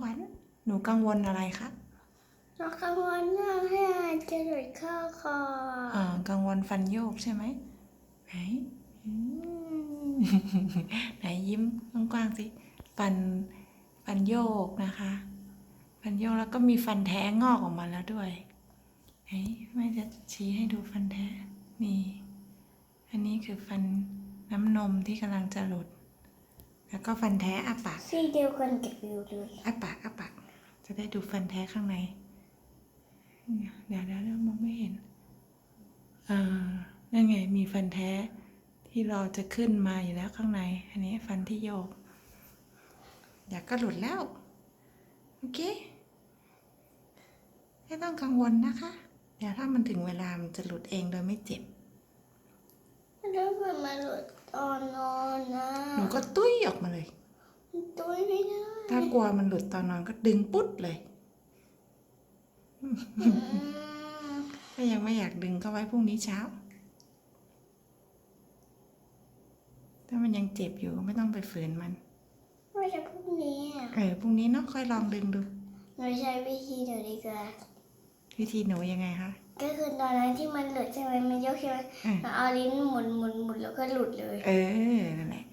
ขวัญหนูกังวลอะไรคะเรากังวลว่าให้อาจจะหลุดเข้าคออ่ากังวลฟันโยกใช่ไหมไหนอืมไหนยิ้มกว้างๆสิฟันฟันโยกนะคะ ฟันโยกแล้วก็มีฟันแท้งอกออกมาแล้วด้วยไหนแม่จะชี้ให้ดูฟันแท้นี่ อันนี้คือฟันน้ำนมที่กำลังจะหลุดแล้ว ก็ฟันแท้อาปากซี่เดียวกันกับวิวเลยอาปากอาปาก จะได้ดูฟันแท้ข้างในเดี๋ยวเดี๋ยวเดี๋ยวมองไม่เห็น อ่า นั่นไง มีฟันแท้ที่เราจะขึ้นมาอยู่แล้วข้างใน อันนี้ฟันที่โยก อยากก็หลุดแล้ว โอเค ไม่ต้องกังวลนะคะ เดี๋ยวถ้ามันถึงเวลามันจะหลุดเองโดยไม่เจ็บ แล้วมันมาหลุดตอนนอนนะหนูก็ตุ้ยออกมาเลยตุ้ยไม่ได้ถ้ากลัวมันหลุดตอนนอนก็ดึงปุ๊ดเลย อืมถ้ายังไม่อยากดึงก็ไว้พรุ่งนี้เช้า ถ้ามันยังเจ็บอยู่ไม่ต้องไปฝืนมันไม่ใช่พรุ่งนี้อะเออพรุ่งนี้เนาะค่อยลองดึงดูหนูใช้วิธีหนูดีกว่า วิธีหนูยังไงคะ ก็คือตอนนั้นที่มันหลุดใช่ไหมมันยกใช่ไหมเออหนูเอาลิ้นหมุนหมุนหมุนแล้วก็หลุดเลย เออนั่นแหละ